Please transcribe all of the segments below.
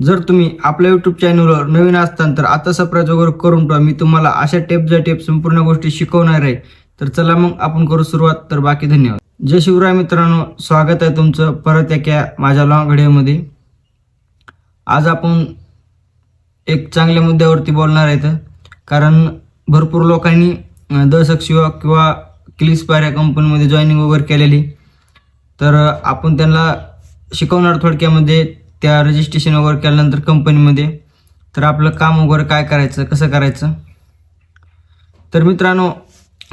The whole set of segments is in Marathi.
जर तुम्ही आपल्या यूट्यूब चॅनलवर नवीन असताल तर आता सबस्क्राईब वगैरे करून ठेवा. मी तुम्हाला अशा टेप ज्या टेप संपूर्ण गोष्टी शिकवणार आहे तर चला मग आपण करू सुरुवात. तर बाकी धन्यवाद. जय शिवराय मित्रांनो स्वागत आहे तुमचं परत एका माझ्या लॉंग व्हिडिओमध्ये आज आपण एक चांगल्या मुद्द्यावरती बोलणार आहेत कारण भरपूर लोकांनी दशक शिवा किंवा क्लिस्पायर या कंपनीमध्ये जॉईनिंग वगैरे केलेली. तर आपण त्यांना शिकवणार थोडक्यामध्ये त्या रजिस्ट्रेशन वगैरे केल्यानंतर कंपनीमध्ये तर आपलं काम वगैरे काय करायचं कसं करायचं? तर मित्रांनो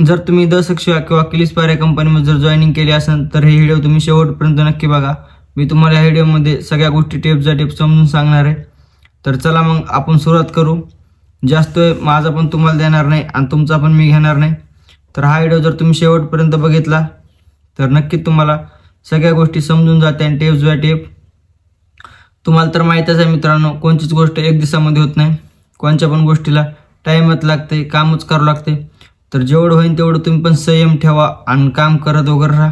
जर तुम्ही दशक शिवा किंवा क्लिस्पायर या कंपनीमध्ये जर जॉईनिंग केली असेल तर हे व्हिडिओ तुम्ही शेवटपर्यंत नक्की बघा. मी तुम्हाला या व्हिडिओमध्ये सगळ्या गोष्टी टेप्सच्या टेप समजून सांगणार आहे. तर चला मग आपण सुरुवात करू. जास्त माझा पण तुम्हाला देणार नाही आणि तुमचा पण मी घेणार नाही. तर हा व्हिडिओ जर तुम्ही शेवटपर्यंत बघितला तर नक्की तुम्हाला सगळ्या गोष्टी समजून जाते आणि टेप्स बाय टेप तुम्हाला तर माहीतच आहे मित्रांनो कोणतीच गोष्ट एक दिवसामध्ये होत नाही. कोणत्या पण गोष्टीला टाईमच लागते कामच करावं लागते. तर जेवढं होईल तेवढं तुम्ही पण संयम ठेवा आणि काम करत वगैरे राहा.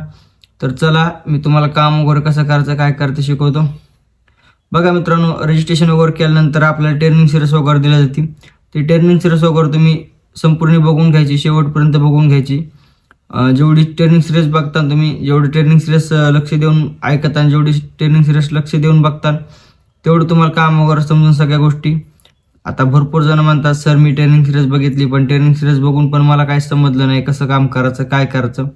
तर चला मी तुम्हाला काम वगैरे कसं करायचं काय करायचं शिकवतो. बघा मित्रांनो रजिस्ट्रेशन वगैरे केल्यानंतर आपल्याला ट्रेनिंग सिरीज वगैरे दिल्या जाते ती ट्रेनिंग सिरीज वगैरे तुम्ही संपूर्ण बघून घ्यायची शेवटपर्यंत बघून घ्यायची. जेवढी ट्रेनिंग सिरीज बघता तुम्ही जेवढी ट्रेनिंग सिरीज लक्ष देऊन ऐकता आणि जेवढी ट्रेनिंग सिरीज लक्ष देऊन बघता तेवढं तुम्हाला काम वगैरे समजून सगळ्या गोष्टी. आता भरपूर जण म्हणतात सर मी ट्रेनिंग सिरीज बघितली पण ट्रेनिंग सिरीज बघून पण मला काही समजलं नाही कसं काम करायचं काय करायचं.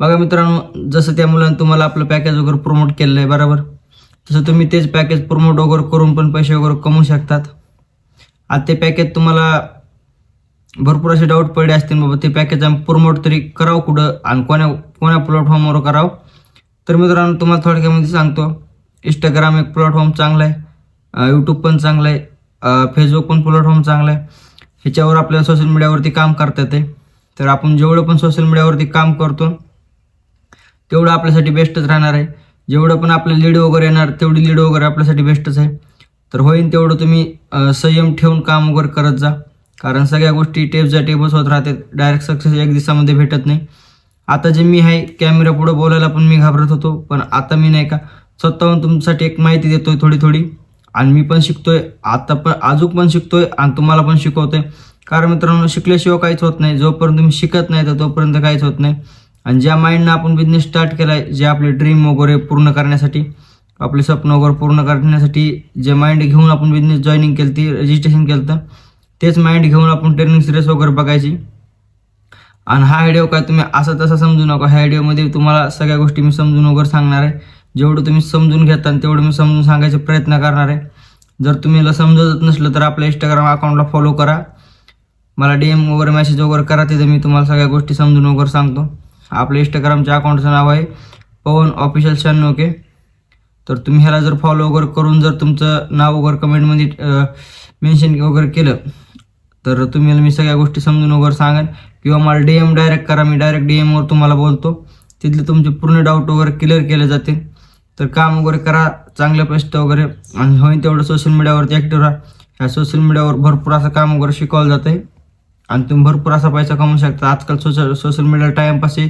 बघा मित्रांनो जसं त्या मुलानं तुम्हाला आपलं पॅकेज वगैरे प्रमोट केलं आहे बरोबर? तसं तुम्ही तेच पॅकेज प्रमोट वगैरे करून पण पैसे वगैरे कमवू शकतात. आता ते पॅकेज तुम्हाला भरपूर असे डाऊट पडले असतील बाबा ते पॅकेज आम्ही प्रमोट तरी करावं कुठं आणि कोण्या कोण्या प्लॅटफॉर्मवर करावं? तर मित्रांनो तुम्हाला थोडक्यामध्ये सांगतो इंस्टाग्राम एक प्लॅटफॉर्म चांगला आहे यूट्यूब पण चांगलं आहे फेसबुक पण प्लॅटफॉर्म चांगला आहे. ह्याच्यावर आपल्याला सोशल मीडियावरती काम करता येते. तर आपण जेवढं पण सोशल मीडियावरती काम करतो तेवढं आपल्यासाठी बेस्टच राहणार आहे. जेवढं पण आपलं लीड वगैरे येणार तेवढी लीड वगैरे आपल्यासाठी बेस्टच आहे. तर होईन तेवढं तुम्ही संयम ठेवून काम वगैरे करत जा. कारण सगळ्या गोष्टी टेपच्या टेपच होत राहते डायरेक्ट सक्सेस एक दिवसामध्ये भेटत नाही. आता जे मी आहे कॅमेरा पुढं बोलायला पण मी घाबरत होतो पण आता मी नाही का स्वतःहून तुमच्यासाठी एक माहिती देतोय थोडी थोडी आणि मी पण शिकतोय आता पण अजून पण शिकतोय आणि तुम्हाला पण शिकवतोय. कारण मित्रांनो शिकल्याशिवाय काहीच होत नाही. जोपर्यंत तुम्ही शिकत नाही तर तोपर्यंत काहीच होत नाही. आणि ज्या माइंडनं आपण बिझनेस स्टार्ट केला आहे जे आपले ड्रीम वगैरे पूर्ण करण्यासाठी आपले स्वप्न वगैरे पूर्ण करण्यासाठी जे माइंड घेऊन आपण बिझनेस जॉईनिंग केली ती रजिस्ट्रेशन केलं तर तेच माइंड घेऊन आपण ट्रेनिंग सिरियस वगैरे बघायची. आणि हा व्हिडिओ काय तुम्ही असं तसा समजू नका. ह्या व्हिडिओमध्ये तुम्हाला सगळ्या गोष्टी मी समजून वगैरे सांगणार आहे. जेवढं तुम्ही समजून घेता तेवढं मी समजून सांगायचा प्रयत्न करणार आहे. जर तुम्ही समजत नसलं तर आपल्या इंस्टाग्राम अकाउंटला फॉलो करा. मला डी एम वगैरे मेसेज वगैरे करा तिथे मी तुम्हाला सगळ्या गोष्टी समजून वगैरे सांगतो. आपल्या इंस्टाग्रामच्या अकाउंटचं नाव आहे पवन ऑफिशियल शहाण्णव के. तर तुम्ही ह्याला जर फॉलो वगैरे करून जर तुमचं नाव वगैरे कमेंटमध्ये मेन्शन वगैरे केलं तर तुम्ही मी सगळ्या गोष्टी समजून वगैरे सांगेन. किंवा मला डी एम डायरेक्ट करा मी डायरेक्ट डी एमवर तुम्हाला बोलतो. तिथले तुमचे पूर्ण डाऊट वगैरे क्लिअर केले जाते तर काम वगैरे करा चांगल्या पैसे वगैरे. आणि होईन तेवढं सोशल मीडियावरती ॲक्टिव्ह राहा. ह्या सोशल मीडियावर भरपूर असं काम वगैरे शिकवलं जातं आहे आणि तुम्ही भरपूर असा पैसा कमवू शकता. आजकाल सोशल सोशल मीडिया टाईमपास आहे.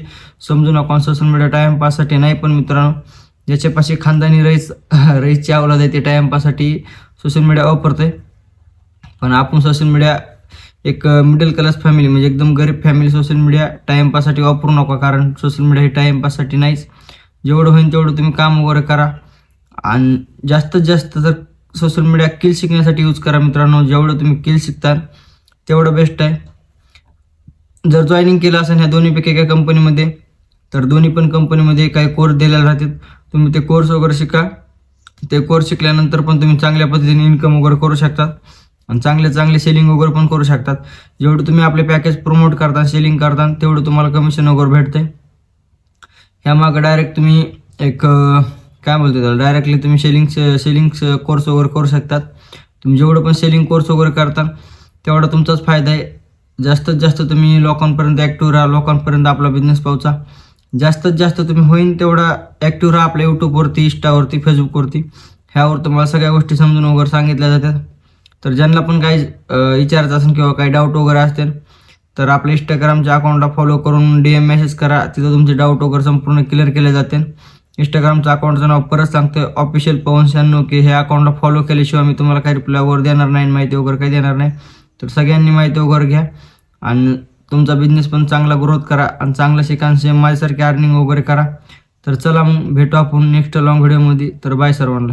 समजू नका सोशल मीडिया टाईमपाससाठी नाही पण मित्रांनो ज्याच्यापाशी खानदानी रईस रईसची आवलाद आहे ते टाईमपाससाठी सोशल मीडिया वापरते पण आपण सोशल मीडिया एक मिडल क्लास फॅमिली म्हणजे एकदम गरीब फॅमिली सोशल मीडिया टाईमपाससाठी वापरू नका कारण सोशल मीडिया हे टाईमपाससाठी नाहीच. जेवढं होईल तेवढं तुम्ही काम वगैरे करा. आणि जास्तीत जास्त जर सोशल मीडिया किल शिकण्यासाठी यूज करा मित्रांनो जेवढं तुम्ही किल शिकता तेवढं बेस्ट आहे. जर जॉईनिंग केलं असेल ह्या दोन्हीपैकी एका कंपनीमध्ये तर दोन्ही पण कंपनीमध्ये काही कोर्स दिलेले राहतात तुम्ही ते कोर्स वगैरे शिका. ते कोर्स शिकल्यानंतर पण तुम्ही चांगल्या पद्धतीने इन्कम वगैरे करू शकतात आणि चांगले चांगले सेलिंग वगैरे पण करू शकतात. जेवढं तुम्ही आपले पॅकेज प्रमोट करता सेलिंग करता तेवढं तुम्हाला कमिशन वगैरे भेटते ह्या मागं डायरेक्ट तुम्ही एक काय बोलतो त्याला? डायरेक्टली तुम्ही सेलिंग सेलिंग कोर्स वगैरे करू शकतात. तुम्ही जेवढं पण सेलिंग कोर्स वगैरे करता तेवढा तुमचाच फायदा आहे. जास्तीत जास्त तुम्ही लोकांपर्यंत ॲक्टिव्ह राहा लोकांपर्यंत आपला बिझनेस पोहोचा. जास्तीत जास्त तुम्ही होईन तेवढा ॲक्टिव्ह राहा आपल्या यूट्यूबवरती इंस्टावरती फेसबुकवरती ह्यावर तुम्हाला सगळ्या गोष्टी समजून वगैरे सांगितल्या जातात. तर ज्यांना पण काही विचारायचं असेल किंवा काही डाऊट वगैरे असतील तर आपल्या इंस्टाग्रामच्या अकाउंटला फॉलो करून डी एम मेसेज करा. तिथं तुमचे डाऊट वगैरे संपूर्ण क्लिअर केले जाते इंस्टाग्रामचं अकाउंटचं नाव परत सांगतोय. ऑफिशियल पवन शहाण्णव की हे अकाउंटला फॉलो केल्याशिवाय मी तुम्हाला काही रिप्लाय वगैरे देणार नाही माहिती वगैरे काही देणार नाही. तर सगळ्यांनी माहिती वगैरे घ्या आणि तुमचा बिझनेस पण चांगला ग्रोथ करा आणि चांगलं सेम माझ्यासारखी अर्निंग वगैरे करा. तर चला मग भेटू आपण नेक्स्ट लॉंग व्हिडिओमध्ये तर बाय सर्वांना.